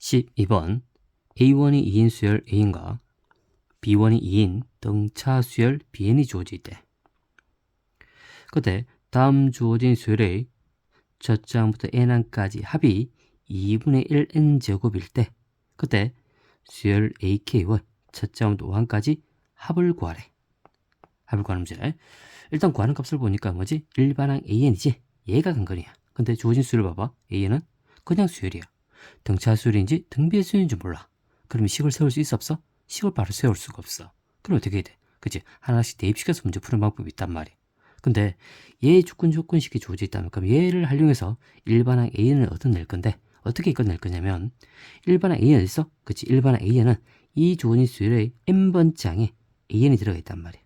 12번 A1이 2인 수열 A인과 B1이 2인 등차 수열 Bn이 주어질 때 그때 다음 주어진 수열의 첫 장부터 n항까지 합이 2분의 1 n제곱일 때 그때 수열 AK와 첫 장부터 5항까지 합을 구하래. 합을 구하는 문제. 일단 구하는 값을 보니까 뭐지? 일반항 AN이지? 얘가 근거리야. 근데 주어진 수열 봐봐. AN은 그냥 수열이야. 등차 수열인지 등비의 수열인지 몰라. 그러면 식을 세울 수 있어 없어? 식을 바로 세울 수가 없어. 그럼 어떻게 해야 돼? 그치? 하나씩 대입시켜서 문제 푸는 방법이 있단 말이야. 근데 얘의 주권 조건식이 주어져 있다면 그럼 얘를 활용해서 일반항 A는 얻어낼 건데 어떻게 이끌어낼 거냐면 일반항 A는 있어? 그치? 일반항 A는 이 주어진 수열의 n번째 항에 AN이 들어가 있단 말이야.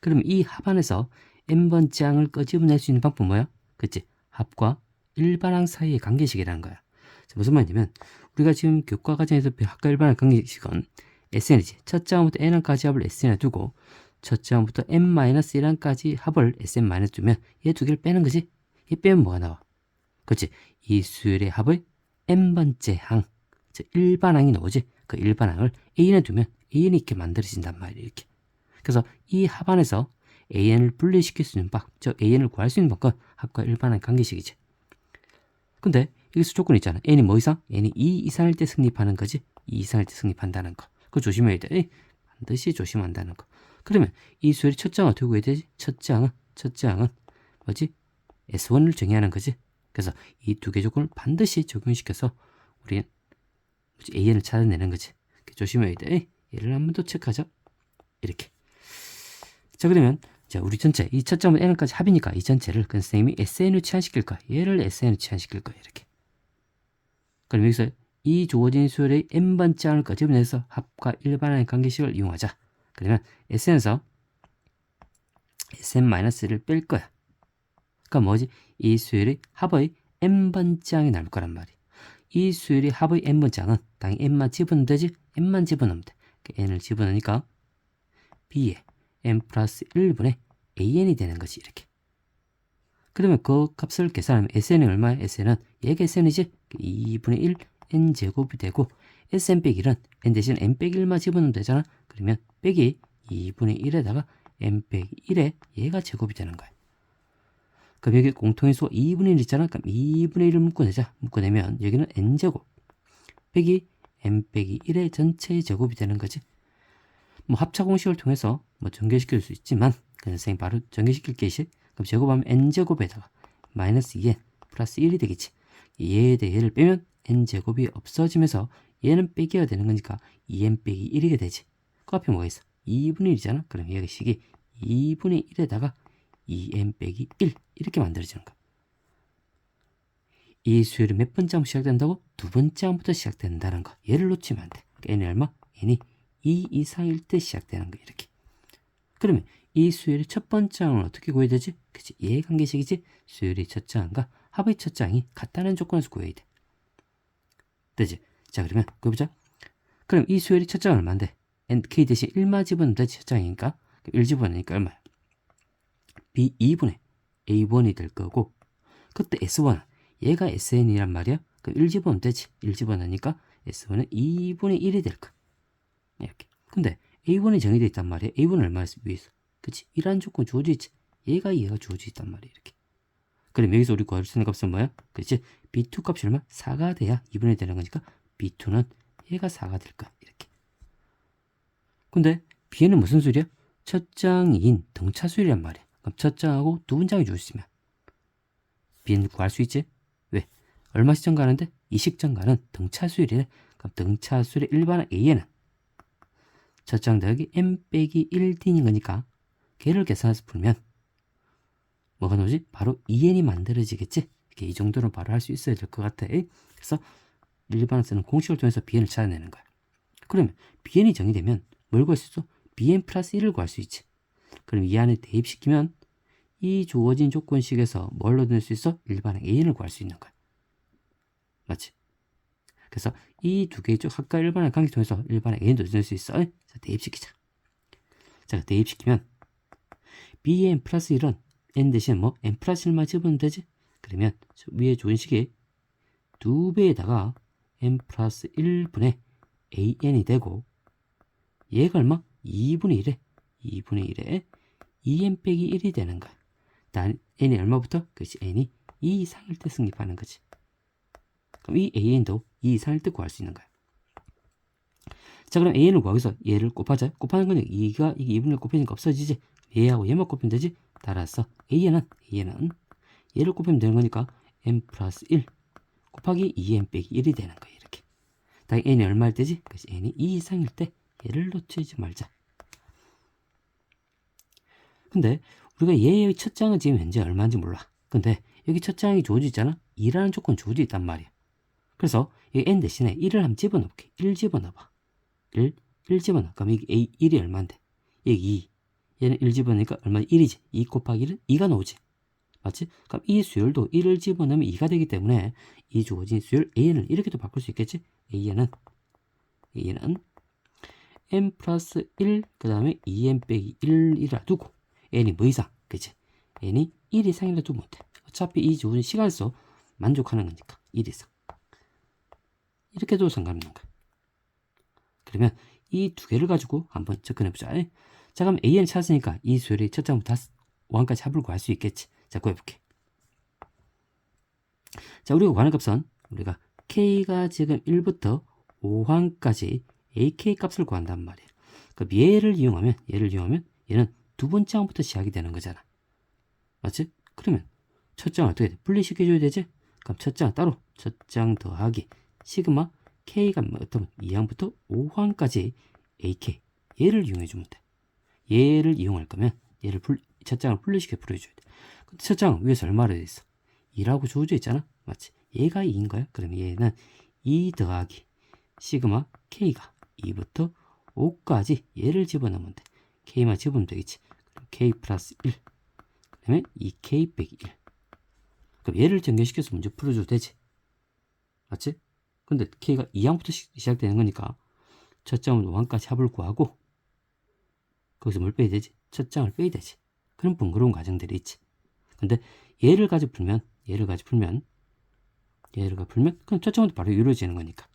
그럼 이 합안에서 n번째 항을 끄집어낼 수 있는 방법 뭐야? 그치? 합과 일반항 사이의 관계식이라는 거야. 자, 무슨 말이냐면 우리가 지금 교과 과정에서 합과 일반항 관계식은 SN이지. 첫 장부터 n항까지 합을 SN에 두고 첫 장부터 n-1항까지 합을 SN- 두면 얘 두 개를 빼는 거지. 얘 빼면 뭐가 나와? 그렇지. 이 수열의 합의 n번째 항, 즉 일반항이 나오지. 그 일반항을 A에 두면 A는 이렇게 만들어진단 말이에요. 이렇게. 그래서 이 합안에서 AN을 분리시킬 수 있는 방, 즉 AN을 구할 수 있는 방법은 합과 일반항 관계식이지. 근데 여기서 조건이 있잖아. n이 뭐 이상? n이 2 이상일 때 성립하는 거지. 2 이상일 때 성립한다는 거. 그거 조심해야 돼. 반드시 조심한다는 거. 그러면 이 수열이 첫 장은 어떻게 구해야 되지? 첫 장은 첫 장은 뭐지? S1을 정의하는 거지. 그래서 이 두 개 조건을 반드시 적용시켜서 우리는? AN을 찾아내는 거지. 조심해야 돼. 얘를 한 번 더 체크하자. 이렇게. 자 그러면 자 우리 전체 이첫 장은 n까지 합이니까 이 전체를 그 선생님이 SN으로 치환시킬 거야. 얘를 SN으로 치환시킬 거야. 이렇게. 그럼 여기서 이 주어진 수열의 n번째 항을 끄집어내서 합과 일반항의 관계식을 이용하자. 그러면 SN에서 SN-를 뺄 거야. 그러니까 뭐지? 이 수열의 합의 n번째 항이 나올 거란 말이야. 이 수열의 합의 n번째 항은 당연히 n만 집어넣으면 되지? n만 집어넣으면 돼. 그 n을 집어넣으니까 b에 n 플러스 1분의 an이 되는 거지 이렇게. 그러면 그 값을 계산하면 sn이 얼마야? sn은 얘가 sn이지? 2분의 1 n제곱이 되고 sn 빼기 1은 n 대신 n 빼기 1만 집어넣으면 되잖아. 그러면 빼기 2분의 1에다가 n 빼기 1에 얘가 제곱이 되는 거야. 그럼 여기 공통인수 2분의 1 있잖아. 그럼 2분의 1을 묶어내자. 묶어내면 여기는 n제곱 빼기 n 빼기 1의 전체의 제곱이 되는 거지. 뭐 합차 공식을 통해서 뭐 전개시킬 수 있지만 그 선생님 바로 전개시킬 게시 그럼 제곱하면 n제곱에다가 마이너스 2n 플러스 1이 되겠지. 얘에 대해 얘를 빼면 n제곱이 없어지면서 얘는 빼기가 되는 거니까 2n 빼기 1이게 되지. 그 앞에 뭐가 있어? 2분의 1이잖아. 그럼 얘가 식이 2분의 1에다가 2n 빼기 1 이렇게 만들어지는 거야. 이 수열이 몇 번째 항부터 시작된다고? 두 번째 항부터 시작된다는 거. 얘를 놓치면 안 돼. 그러니까 n이 얼마? n이 2 이상일 때 시작되는 거 이렇게. 그러면 이 수열의 첫 번째 항을 어떻게 구해야 되지? 그치? 얘 관계식이지? 수열의 첫째 항과 합의 첫째 항이 같다는 조건에서 구해야 돼. 되지? 자 그러면 구해보자. 그럼 이 수열이 첫째 항 얼마인데? k 대신 1만 집어넣으면 되지 첫째 항이니까 1 집어넣으니까 얼마야? b 2분의 a1이 될 거고 그때 s1 얘가 sn이란 말이야. 그럼 1 집어넣으면 되지. 1 집어넣으니까 s1은 2분의 1이 될 거야. 이렇게. 근데 A1이 정의되어 있단 말이야. A1은 얼마였어? 위에서. 그치? 이란 조건 주어져 있지. 얘가 얘가 주어져 있단 말이야. 이렇게. 그럼 여기서 우리 구할 수 있는 값은 뭐야? 그치? B2 값이 얼마? 4가 돼야 2분의 되는 거니까 B2는 얘가 4가 될 거야. 이렇게. 근데 B에는 무슨 수일이야? 첫 장인 등차 수일이란 말이야. 그럼 첫 장하고 두 분장이 주어있으면 B는 구할 수 있지? 왜? 얼마 시점 가는데? 이 시점 가는 등차 수일이래. 그럼 등차 수일의 일반항 A에는 첫 장 더하기 n 빼기 1d인 거니까 걔를 계산해서 풀면 뭐가 나오지? 바로 2n이 만들어지겠지? 이렇게 이 정도는 바로 할 수 있어야 될 것 같아. 그래서 일반을 쓰는 공식을 통해서 bn을 찾아내는 거야. 그러면 bn이 정의되면 뭘 구할 수 있어? bn 플러스 1을 구할 수 있지. 그럼 이 안에 대입시키면 이 주어진 조건식에서 뭘 얻을 수 있어? 일반항 an을 구할 수 있는 거야. 맞지? 그래서 이 두 개의 쪽 학과 일반항 관계 통해서 일반항 A는 얻을 수 있어. 자, 대입시키자. 자, 대입시키면 Bn 플러스 1은 N 대신 뭐 N 플러스 1만 집으면 되지? 그러면 위에 좋은 식에 두 배에다가 n 플러스 1분의 an이 되고 얘가 얼마? 2분의 1에 2분의 1에 2n 빼기 1이 되는 거야. 단 n이 얼마부터? 그렇지 n이 2 이상일 때 성립하는 거지. 그럼 이 an도 2 이상일 때 구할 수 있는 거야. 자 그럼 an을 구하기 위해서 얘를 곱하자. 곱하는 거는 2가 이게 2분의 1 곱해지니까 없어지지. 얘하고 얘만 곱하면 되지. 따라서 an은 an은 얘를 곱하면 되는 거니까 n 플러스 1 곱하기 2n 빼기 1이 되는 거야 이렇게. 다 n이 얼마일 때지? 그래서 n이 2 이상일 때 얘를 놓치지 말자. 근데 우리가 얘의 첫 장은 지금 현재 얼마인지 몰라. 근데 여기 첫 장이 주어져 있잖아. 2라는 조건 주어져 있단 말이야. 그래서 이 n 대신에 1을 한번 집어넣을게. 1 집어넣어봐. 1, 1 집어넣어. 그럼 이게 A 1이 얼마인데? 여기 2. 얘는 1 집어넣으니까 얼마 1이지. 2 곱하기 1은 2가 나오지. 맞지? 그럼 이 수열도 1을 집어넣으면 2가 되기 때문에 이 주어진 수열 A는 이렇게도 바꿀 수 있겠지? A는 A는 n 플러스 1, 그 다음에 2n 빼기 1이라 두고 n이 뭐 이상? 그치? n이 1 이상이라 두면 돼. 어차피 이 주어진 시간에서 만족하는 거니까 1 이상. 이렇게 도 상관없는 거야. 그러면 이 두 개를 가지고 한번 접근해보자. 자, 그럼 AN 찾았으니까 이 수열이 첫 장부터 5항까지 합을 구할 수 있겠지. 자, 구해볼게. 자, 우리가 구하는 값은 우리가 K가 지금 1부터 5항까지 AK 값을 구한단 말이에요. 그럼 얘를 이용하면, 얘를 이용하면 얘는 두 번째 항부터 시작이 되는 거잖아. 맞지? 그러면 첫 장을 어떻게 돼? 분리시켜줘야 되지? 그럼 첫 장 따로 첫 장 더하기 시그마 K가 뭐 어떤 2항부터 5항까지 AK 얘를 이용해주면 돼. 얘를 이용할 거면 얘를 불, 첫 장을 분리시켜 풀어줘야 돼. 근데 첫 장은 위에서 얼마를 돼 있어? 2라고 주어져 있잖아. 맞지? 얘가 2인 거야. 그럼 얘는 2 더하기 시그마 K가 2부터 5까지 얘를 집어넣으면 돼. K만 집으면 되겠지. 그럼 K 플러스 1. 그 다음에 2K 빼기 1. 그럼 얘를 전개시켜서 문제 풀어줘도 되지. 맞지? 근데 K가 2항부터 시작되는 거니까 첫 장은 5항까지 합을 구하고 거기서 뭘 빼야 되지? 첫 장을 빼야 되지. 그런 번거로운 과정들이 있지. 근데 얘를 가지고 풀면 얘를 가지고 풀면 얘를 가지고 풀면 그럼 첫 장부터 바로 이루어지는 거니까.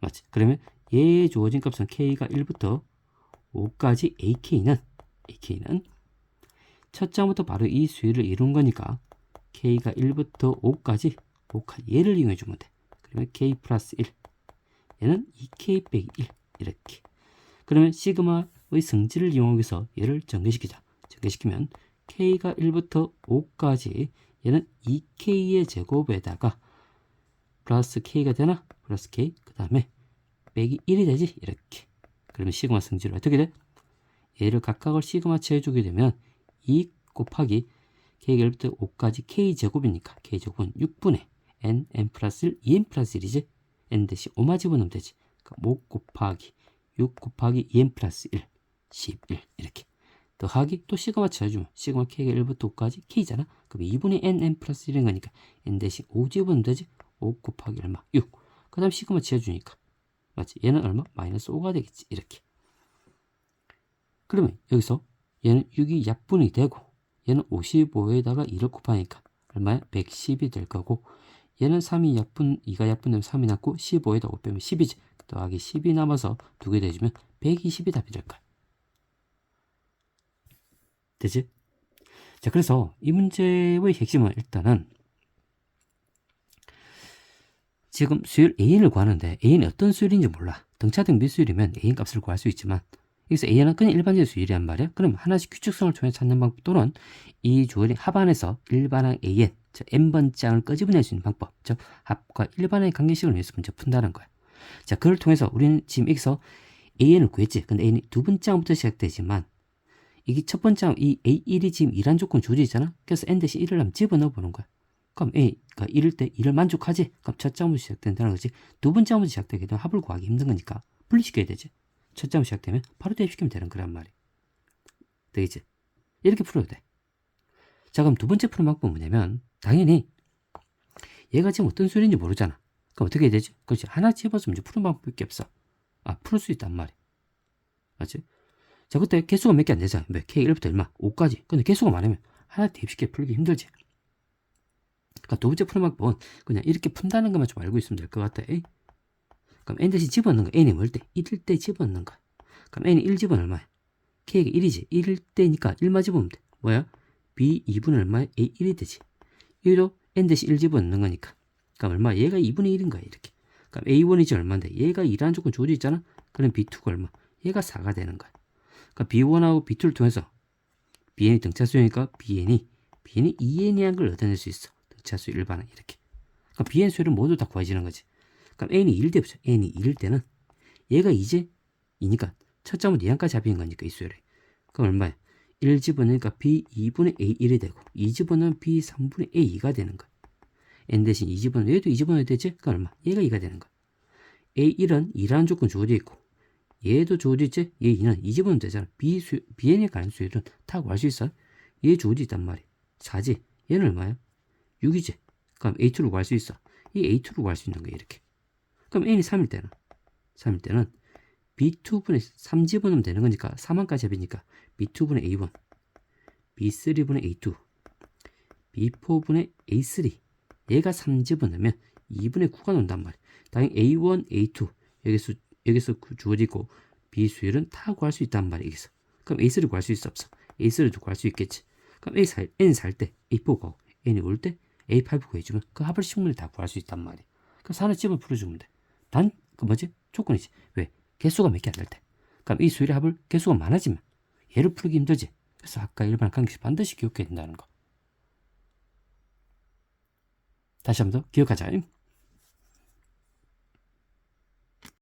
맞지? 그러면 얘의 주어진 값은 K가 1부터 5까지 AK는 AK는 첫 장부터 바로 이 수위를 이룬 거니까 K가 1부터 5까지 5까지 얘를 이용해 주면 돼. 그러면 K 플러스 1 얘는 2K 빼기 1 이렇게 그러면 시그마 의 성질을 이용하기 위해서 얘를 전개시키자. 전개시키면 K가 1부터 5까지 얘는 2K의 제곱에다가 플러스 K가 되나? 플러스 K 그 다음에 빼기 1이 되지 이렇게 그러면 시그마 성질은 어떻게 돼? 얘를 각각을 시그마치 해주게 되면 2 곱하기 K가 1부터 5까지 K제곱이니까 K제곱은 6분의 N, N 플러스 1, 2N 플러스 1이지 N 대신 5마 집어넣으면 되지 그러니까 5 곱하기 6 곱하기 2N 플러스 1 11 이렇게 더하기 또 시그마 쳐주면 시그마 K가 1부터 5까지 K잖아 그럼 2분의 N, N 플러스 1인 거니까 N 대신 5 집어넣으면 되지 5 곱하기 얼마? 6. 그 다음 시그마 지어주니까. 맞지? 얘는 얼마? 마이너스 5가 되겠지. 이렇게. 그러면 여기서 얘는 6이 약분이 되고 얘는 55에다가 2를 곱하니까 얼마야? 110이 될 거고 얘는 3이 약분, 2가 약분되면 3이 남고 15에다 5 빼면 10이지. 더하기 10이 남아서 두 개 대주면 120이 답이 될 거야. 되지? 자, 그래서 이 문제의 핵심은 일단은 지금 수율 An을 구하는데 An이 어떤 수율인지 몰라. 등차등 미수율이면 An 값을 구할 수 있지만 여기서 An은 그냥 일반적인 수율이란 말이야. 그럼 하나씩 규칙성을 통해 찾는 방법 또는 이 주어진 합안에서 일반항 An, 즉 n번장을 끄집어낼 수 있는 방법, 즉 합과 일반항의 관계식을 위해서 문제 푼다는 거야. 자, 그걸 통해서 우리는 지금 여기서 An을 구했지. 근데 A는 두 번째 항부터 시작되지만 이게 첫 번째 항, 이 A1이 지금 이란 조건 주어져 있잖아. 그래서 n 대신 1을 한번 집어넣어 보는 거야. 그럼 A가 이럴 때 1을 만족하지? 그럼 첫 장부터 시작된다는 거지. 두 번째 장부터 시작되게 되면 합을 구하기 힘든 거니까 분리시켜야 되지. 첫 장부 시작되면 바로 대입시키면 되는 거란 말이야. 되겠지? 이렇게 풀어야 돼. 자, 그럼 두 번째 푸는 방법은 뭐냐면 당연히 얘가 지금 어떤 수인지 모르잖아. 그럼 어떻게 해야 되지? 그렇지. 하나 집어서 문제 푸는 방법밖에 없어. 아, 풀 수 있단 말이야. 맞지? 자, 그때 개수가 몇 개 안 되잖아. 몇 K 1부터 얼마? 5까지. 근데 개수가 많으면 하나 대입시켜 풀기 힘들지. 그러니까 두 번째 방법은 그냥 이렇게 푼다는 것만 좀 알고 있으면 될 것 같아. 에이? 그럼 n 대신 집어넣는 거 n이 뭘 때? 1일 때 집어넣는 거야. 그럼 n이 1 집어넣으면 얼마야? k가 1이지. 1일 때니까 1만 집어넣으면 돼. 뭐야? b 2분의 얼마야? a 1이 되지. 얘도 n 대신 1 집어넣는 거니까. 그럼 얼마? 얘가 2분의 1인 거야 이렇게. 그럼 a1이지 얼마인데? 얘가 2라는 조건 주어져 있잖아. 그럼 b2가 얼마? 얘가 4가 되는 거야. 그러니까 b1하고 b2를 통해서 bn이 등차수니까 bn이 bn이 2n이란 걸 얻어낼 수 있어. 등차수 일반은 이렇게. 그러니까 bn 수를 모두 다 구해지는 거지. 그럼 n이 1 되보자. n이 2일 때는 얘가 이제 2니까 첫 점은 2항까지 합인 거니까 이 수열이. 그럼 얼마야? 1 집어넣으니까 b 2분의 a 1이 되고 2 집어넣으면 b 3분의 a 2가 되는 거야. n 대신 2 집어넣으면 얘도 2 집어넣어야 되지? 그럼 얼마? 얘가 2가 되는 거야. a 1은 2라는 조건 주어져 있고 얘도 있지? 얘 2는 2 집어넣으면 되잖아. b 수, bn에 관한 수열은 다 구할 수 있어. 얘 주어져 있단 말이야. 4지. 얘는 얼마야? 6이지. 그럼 a2를 구할 수 있어. 이 a2를 구할 수 있는 거야 이렇게. 그럼 n이 3일 때는 3일 때는 b2분의 3 집어넣으면 되는 거니까 3항까지 합이니까 b2분의 a1 b3분의 a2 b4분의 a3 얘가 3 집어넣으면 2분의 9가 논단 말이야. 당연히 a1, a2 여기서 여기서 그 주어져 있고 b 수열은 다 구할 수 있단 말이야 여기서. 그럼 a3를 구할 수 있어 없어? a3도 구할 수 있겠지. 그럼 a 살 n 살 때 a4 구하고 n이 올 때 a8 구해주면 그 합을 식문을 다 구할 수 있단 말이야. 그럼 산을 집어 풀어주면 돼. 단 그 뭐지? 조건이지. 왜? 개수가 몇 개 안 될 때. 그럼 이 수열의 합을 개수가 많아지면 얘를 풀기 힘들지. 그래서 아까 일반 관계식 반드시 기억해야 된다는 거. 다시 한번 더 기억하자.